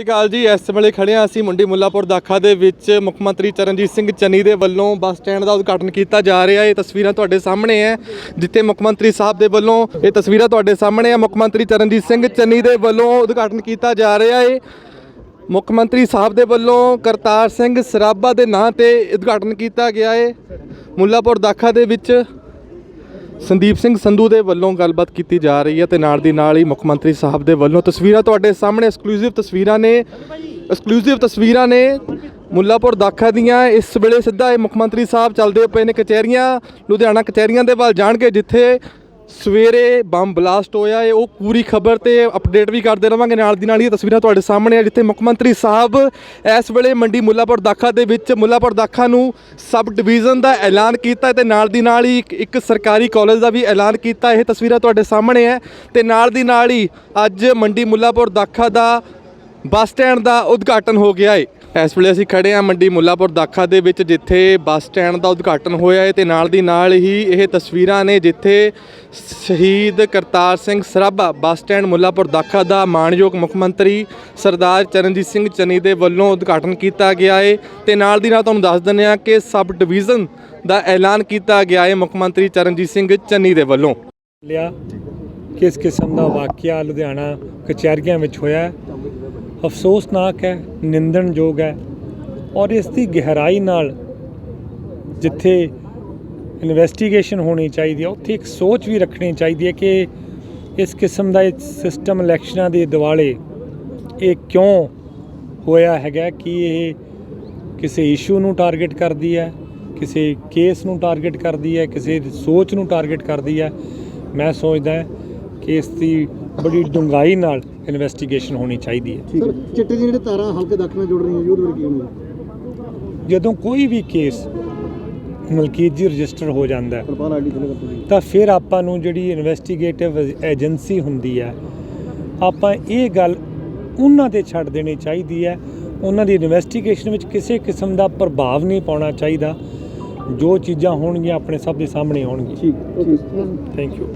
ਸਤਿ ਸ਼੍ਰੀ ਅਕਾਲ ਜੀ, ਇਸ ਵੇਲੇ ਖੜੇ ਹਾਂ ਅਸੀਂ ਮੁੰਡੀ ਮੁੱਲਾਪੁਰ ਦਾਖਾ ਦੇ ਵਿੱਚ। ਮੁੱਖ ਮੰਤਰੀ ਚਰਨਜੀਤ ਸਿੰਘ ਚੰਨੀ ਦੇ ਵੱਲੋਂ ਬੱਸ ਸਟੈਂਡ ਦਾ ਉਦਘਾਟਨ ਕੀਤਾ ਜਾ ਰਿਹਾ। ਹੈ ਇਹ ਤਸਵੀਰਾਂ ਤੁਹਾਡੇ ਸਾਹਮਣੇ ਹੈ, ਜਿੱਥੇ ਮੁੱਖ ਮੰਤਰੀ ਸਾਹਿਬ ਦੇ ਵੱਲੋਂ ਇਹ ਤਸਵੀਰਾਂ ਤੁਹਾਡੇ ਸਾਹਮਣੇ ਹੈ। ਮੁੱਖ ਮੰਤਰੀ ਚਰਨਜੀਤ ਸਿੰਘ ਚੰਨੀ ਦੇ ਵੱਲੋਂ ਉਦਘਾਟਨ ਕੀਤਾ ਜਾ ਰਿਹਾ ਹੈ। ਮੁੱਖ ਮੰਤਰੀ ਸਾਹਿਬ ਦੇ ਵੱਲੋਂ ਕਰਤਾਰ ਸਿੰਘ ਸਰਾਭਾ ਦੇ ਨਾਂ ਤੇ ਉਦਘਾਟਨ ਕੀਤਾ ਗਿਆ ਹੈ। ਮੁੱਲਾਪੁਰ ਦਾਖਾ ਦੇ ਵਿੱਚ ਸੰਦੀਪ ਸਿੰਘ ਸੰਧੂ ਦੇ ਵੱਲੋਂ ਗੱਲਬਾਤ ਕੀਤੀ ਜਾ ਰਹੀ ਹੈ ਤੇ ਨਾਲ ਦੀ ਨਾਲ ਹੀ ਮੁੱਖ ਮੰਤਰੀ ਸਾਹਿਬ ਦੇ ਵੱਲੋਂ ਤਸਵੀਰਾਂ ਤੁਹਾਡੇ ਸਾਹਮਣੇ ਐਕਸਕਲੂਸਿਵ ਤਸਵੀਰਾਂ ਨੇ ਐਕਸਕਲੂਸਿਵ ਤਸਵੀਰਾਂ ਨੇ ਮੁੱਲਾਪੁਰ ਦਾਖਾ ਦੀਆਂ। ਇਸ ਵੇਲੇ ਸਿੱਧਾ ਇਹ ਮੁੱਖ ਮੰਤਰੀ ਸਾਹਿਬ ਚੱਲਦੇ ਪਏ ਨੇ ਕਚਹਿਰੀਆਂ, ਲੁਧਿਆਣਾ ਕਚਹਿਰੀਆਂ ਦੇ ਵੱਲ ਜਾਣਗੇ, ਜਿੱਥੇ ਸਵੇਰੇ ਬੰਬ ਬਲਾਸਟ ਹੋਇਆ ਹੈ, ਉਹ ਪੂਰੀ ਖਬਰ ਤੇ ਅਪਡੇਟ ਵੀ ਕਰਦੇ ਰਵਾਂਗੇ। ਨਾਲ ਦੀ ਨਾਲ ਹੀ ਇਹ ਤਸਵੀਰਾਂ ਤੁਹਾਡੇ ਸਾਹਮਣੇ ਆ, ਜਿੱਥੇ ਮੁੱਖ ਮੰਤਰੀ ਸਾਹਿਬ ਇਸ ਵੇਲੇ ਮੰਡੀ ਮੁੱਲਾਪੁਰ ਦਾਖਾ ਦੇ ਵਿੱਚ ਮੁੱਲਾਪੁਰ ਦਾਖਾ ਨੂੰ ਸਬ ਡਿਵੀਜ਼ਨ ਦਾ ਐਲਾਨ ਕੀਤਾ ਹੈ ਤੇ ਨਾਲ ਦੀ ਨਾਲ ਹੀ ਇੱਕ- ਸਰਕਾਰੀ ਕਾਲਜ ਦਾ ਵੀ ਐਲਾਨ ਕੀਤਾ ਇਹ ਤਸਵੀਰਾਂ ਤੁਹਾਡੇ ਸਾਹਮਣੇ ਹੈ ਤੇ ਨਾਲ ਦੀ ਨਾਲ ਹੀ ਅੱਜ ਮੰਡੀ ਮੁੱਲਾਪੁਰ ਦਾਖਾ ਦਾ ਬੱਸ ਸਟੈਂਡ ਦਾ ਉਦਘਾਟਨ ਹੋ ਗਿਆ ਏ ਇਸ ਵੇਲੇ ਅਸੀਂ ਖੜੇ ਹਾਂ ਮੰਡੀ ਮੁੱਲਾਪੁਰ ਦਾਖਾ ਦੇ ਵਿੱਚ, ਜਿੱਥੇ ਬੱਸ ਸਟੈਂਡ ਦਾ ਉਦਘਾਟਨ ਹੋਇਆ ਹੈ ਤੇ ਨਾਲ ਦੀ ਨਾਲ ਹੀ ਇਹ ਤਸਵੀਰਾਂ ਨੇ ਜਿੱਥੇ ਸ਼ਹੀਦ ਕਰਤਾਰ ਸਿੰਘ ਸਰਾਭਾ ਬੱਸ ਸਟੈਂਡ ਮੁੱਲਾਪੁਰ ਦਾਖਾ ਦਾ ਮਾਣਯੋਗ ਮੁੱਖ ਮੰਤਰੀ ਸਰਦਾਰ ਚਰਨਜੀਤ ਸਿੰਘ ਚੰਨੀ ਦੇ ਵੱਲੋਂ ਉਦਘਾਟਨ ਕੀਤਾ ਗਿਆ ਹੈ ਤੇ ਨਾਲ ਦੀ ਨਾਲ ਤੁਹਾਨੂੰ ਦੱਸ ਦਿੰਦੇ ਹਾਂ ਕਿ ਸਬ ਡਿਵੀਜ਼ਨ ਦਾ ਐਲਾਨ ਕੀਤਾ ਗਿਆ ਹੈ ਮੁੱਖ ਮੰਤਰੀ ਚਰਨਜੀਤ ਸਿੰਘ ਚੰਨੀ ਦੇ ਵੱਲੋਂ। ਲਿਆ। ਕਿਸ ਕਿਸਮ ਦਾ ਵਾਕਿਆ ਲੁਧਿਆਣਾ ਕਚਹਿਰੀਆਂ ਵਿੱਚ ਹੋਇਆ ਅਫਸੋਸਨਾਕ ਹੈ, ਨਿੰਦਣਯੋਗ ਹੈ ਔਰ ਇਸ ਦੀ ਗਹਿਰਾਈ ਨਾਲ ਜਿੱਥੇ ਇਨਵੈਸਟੀਗੇਸ਼ਨ ਹੋਣੀ ਚਾਹੀਦੀ ਹੈ, ਉੱਥੇ ਇੱਕ ਸੋਚ ਵੀ ਰੱਖਣੀ ਚਾਹੀਦੀ ਹੈ ਕਿ ਇਸ ਕਿਸਮ ਦਾ ਸਿਸਟਮ ਇਲੈਕਸ਼ਨਾਂ ਦੇ ਦਿਵਾਲੇ ਇਹ ਕਿਉਂ ਹੋਇਆ ਹੈਗਾ, ਕਿ ਇਹ ਕਿਸੇ ਇਸ਼ੂ ਨੂੰ ਟਾਰਗੇਟ ਕਰਦੀ ਹੈ, ਕਿਸੇ ਕੇਸ ਨੂੰ ਟਾਰਗੇਟ ਕਰਦੀ ਹੈ, ਕਿਸੇ ਸੋਚ ਨੂੰ ਟਾਰਗੇਟ ਕਰਦੀ ਹੈ। ਮੈਂ ਸੋਚਦਾ ਕਿ ਇਸ ਦੀ ਬੜੀ ਡੂੰਘਾਈ ਨਾਲ ਇਨਵੈਸਟੀਗੇਸ਼ਨ ਹੋਣੀ ਚਾਹੀਦੀ ਹੈ। ਚਿੱਟੇ ਦੀਆਂ ਜਿਹੜੇ ਤਾਰਾਂ ਹਲਕੇ ਦੱਖ ਨਾਲ ਜੁੜ ਰਹੀਆਂ ਜੀ ਬਾਰੇ ਕੀ ਕਹੋਗੇ ਜਦੋਂ ਕੋਈ ਵੀ ਕੇਸ ਮਲਕੀਤ ਰਜਿਸਟਰ ਹੋ ਜਾਂਦਾ ਹੈ ਤਾਂ ਫਿਰ ਆਪਾਂ ਨੂੰ ਜਿਹੜੀ ਇਨਵੈਸਟੀਗੇਟਿਵ ਏਜੰਸੀ ਹੁੰਦੀ ਹੈ ਆਪਾਂ ਇਹ ਗੱਲ ਉਹਨਾਂ ਤੇ ਛੱਡ ਦੇਣੀ ਚਾਹੀਦੀ ਹੈ। ਉਹਨਾਂ ਦੀ ਇਨਵੈਸਟੀਗੇਸ਼ਨ ਵਿੱਚ ਕਿਸੇ ਕਿਸਮ ਦਾ ਪ੍ਰਭਾਵ ਨਹੀਂ ਪਾਉਣਾ ਚਾਹੀਦਾ। ਜੋ ਚੀਜ਼ਾਂ ਹੋਣਗੀਆਂ ਆਪਣੇ ਸਭ ਦੇ ਸਾਹਮਣੇ ਠੀਕ ਠੀਕ ਥੈਂਕ ਯੂ